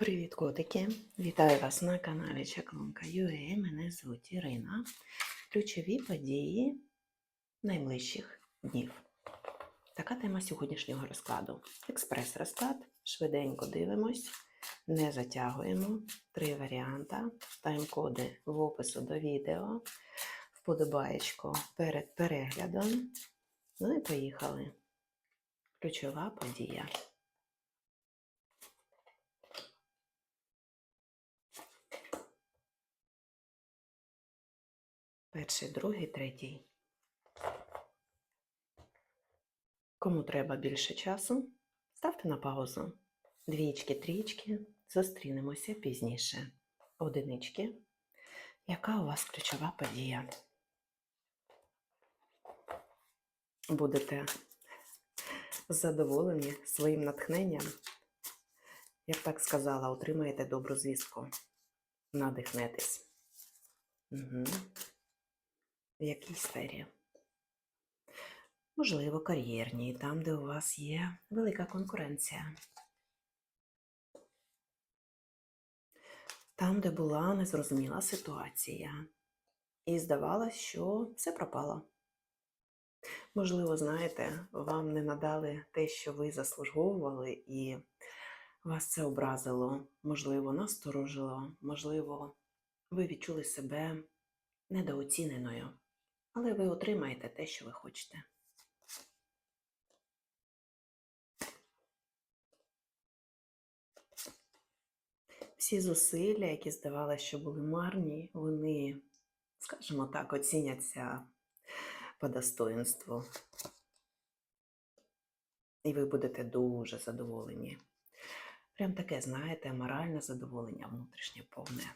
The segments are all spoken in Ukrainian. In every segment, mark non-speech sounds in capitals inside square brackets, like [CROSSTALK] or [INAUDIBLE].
Привіт, котики! Вітаю вас на каналі Чаклунка UA. Мене звуть Ірина. Ключові події найближчих днів. Така тема сьогоднішнього розкладу. Експрес-розклад. Швиденько дивимось, не затягуємо. Три варіанти. Тайм-коди в опису до відео. Вподобаєчко перед переглядом. Ну і поїхали. Ключова подія. Перший, другий, третій. Кому треба більше часу, ставте на паузу. Двічки, трічки, зустрінемося пізніше. Одинички. Яка у вас ключова подія? Будете задоволені своїм натхненням? Я б так сказала, отримаєте добру звістку. Надихнетесь. Угу. В якій сфері? Можливо, кар'єрній, там, де у вас є велика конкуренція. Там, де була незрозуміла ситуація. І здавалось, що все пропало. Можливо, знаєте, вам не надали те, що ви заслуговували, і вас це образило, можливо, насторожило, можливо, ви відчули себе недооціненою але ви отримаєте те, що ви хочете. Всі зусилля, які здавалося, що були марні, вони, скажімо так, оціняться по достоинству. І ви будете дуже задоволені. Прям таке, знаєте, моральне задоволення внутрішнє повне.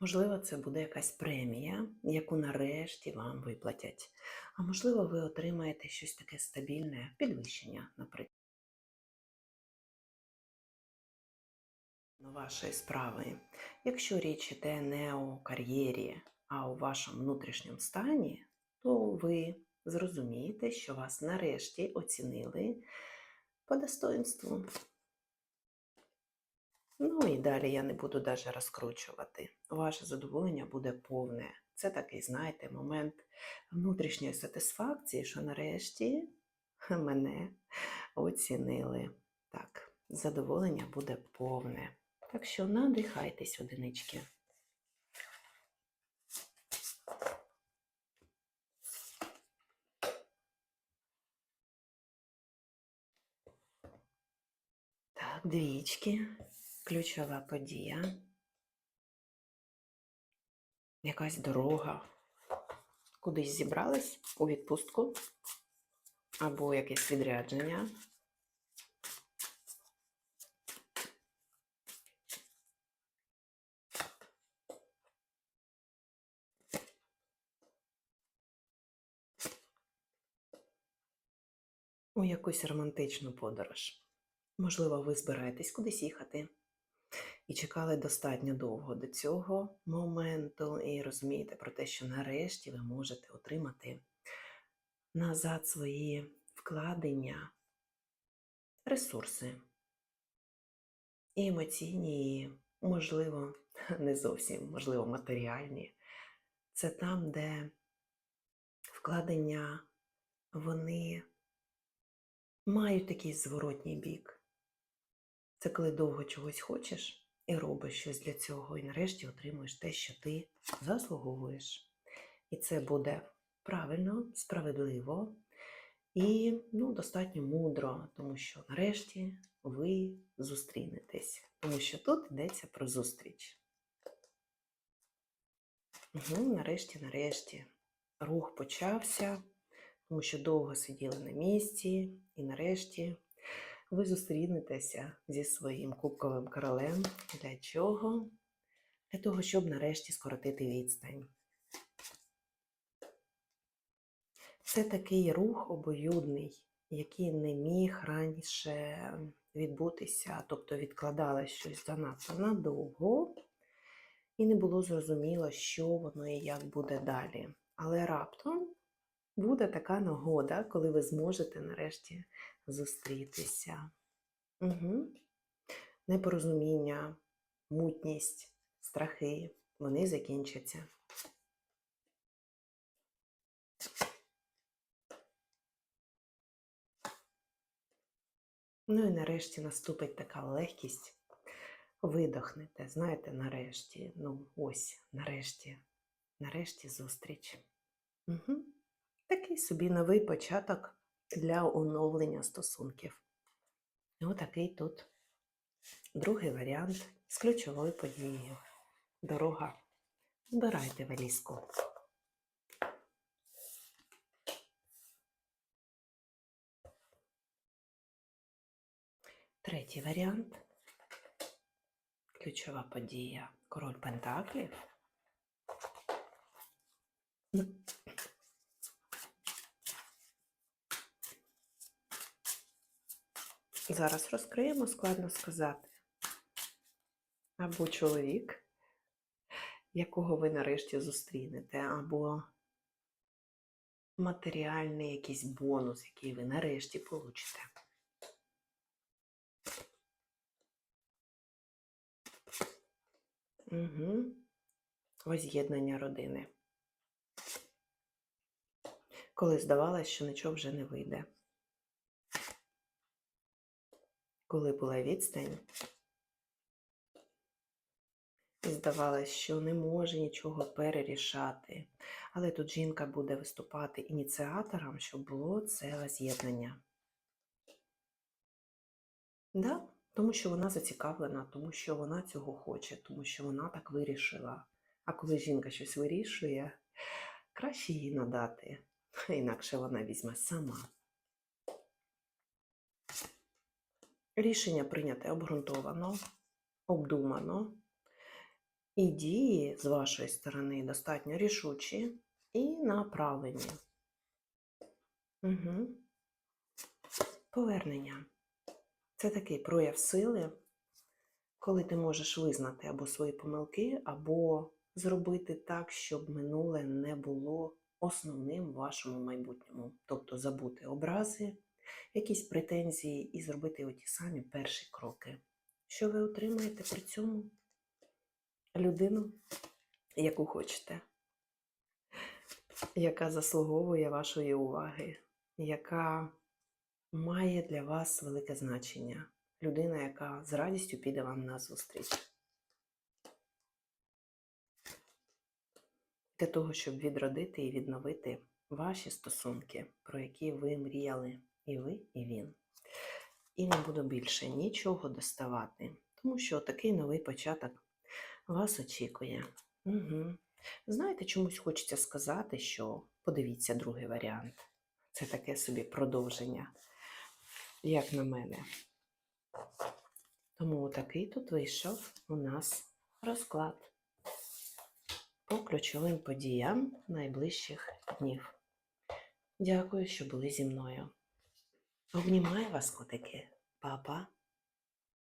Можливо, це буде якась премія, яку нарешті вам виплатять. А можливо, ви отримаєте щось таке стабільне, підвищення, наприклад, вашої справи. Якщо річ іде не у кар'єрі, а у вашому внутрішньому стані, то ви зрозумієте, що вас нарешті оцінили по достоинству. Ну і далі я не буду навіть розкручувати. Ваше задоволення буде повне. Це такий, знаєте, момент внутрішньої сатисфакції, що нарешті [LAUGHS] мене оцінили. Так, задоволення буде повне. Так що надихайтесь, одинички. Так, двічки ключова подія, якась дорога, кудись зібрались у відпустку або якесь відрядження. У якусь романтичну подорож. Можливо, ви збираєтесь кудись їхати і чекали достатньо довго до цього моменту, і розумієте про те, що нарешті ви можете отримати назад свої вкладення, ресурси і емоційні, і, можливо, [LAUGHS] не зовсім, можливо, матеріальні. Це там, де вкладення вони мають такий зворотній бік. Це коли довго чогось хочеш і робиш щось для цього, і нарешті отримуєш те, що ти заслуговуєш. І це буде правильно, справедливо і ну, достатньо мудро, тому що нарешті ви зустрінетесь. Тому що тут йдеться про зустріч. Угу, Нарешті, нарешті, рух почався, тому що довго сиділи на місці, і нарешті ви зустрінетеся зі своїм кубковим королем. Для чого? Для того, щоб нарешті скоротити відстань. Це такий рух обоюдний, який не міг раніше відбутися, тобто відкладалось щось занадто надовго, і не було зрозуміло, що воно і як буде далі. Але раптом буде така нагода, коли ви зможете нарешті зустрітися. Угу. Непорозуміння, мутність, страхи, вони закінчаться. Ну і нарешті наступить така легкість. Видохнете, знаєте, нарешті. Ну, ось, нарешті, нарешті зустріч. Угу. Такий собі новий початок для оновлення стосунків. Отакий тут другий варіант з ключовою подією. Дорога. Збирайте валізку. Третій варіант. Ключова подія. Король Пентаклів. Зараз розкриємо, складно сказати. Або чоловік, якого ви нарешті зустрінете, або матеріальний якийсь бонус, який ви нарешті получите. Угу. Воз'єднання родини. Коли здавалось, що нічого вже не вийде. Коли була відстань, і здавалось, що не може нічого перерішати. Але тут жінка буде виступати ініціатором, щоб було це воз'єднання. Да, тому що вона зацікавлена, тому що вона цього хоче, тому що вона так вирішила. А коли жінка щось вирішує, краще їй надати, [LAUGHS] інакше вона візьме сама. Рішення прийняте обґрунтовано, обдумано, і дії з вашої сторони достатньо рішучі і направлені. Угу. Повернення. Це такий прояв сили, коли ти можеш визнати або свої помилки, або зробити так, щоб минуле не було основним в вашому майбутньому. Тобто забути образи, якісь претензії і зробити оті самі перші кроки. Що ви отримаєте при цьому? Людину, яку хочете, яка заслуговує вашої уваги, яка має для вас велике значення. Людина, яка з радістю піде вам на зустріч. Для того, щоб відродити і відновити ваші стосунки, про які ви мріяли, і ви, і він. І не буду більше нічого доставати, тому що такий новий початок вас очікує. Угу. Знаєте, чомусь хочеться сказати, що подивіться другий варіант. Це таке собі продовження, як на мене. Тому такий тут вийшов у нас розклад по ключовим подіям найближчих днів. Дякую, що були зі мною. Обнімаю вас, котики. Па-па.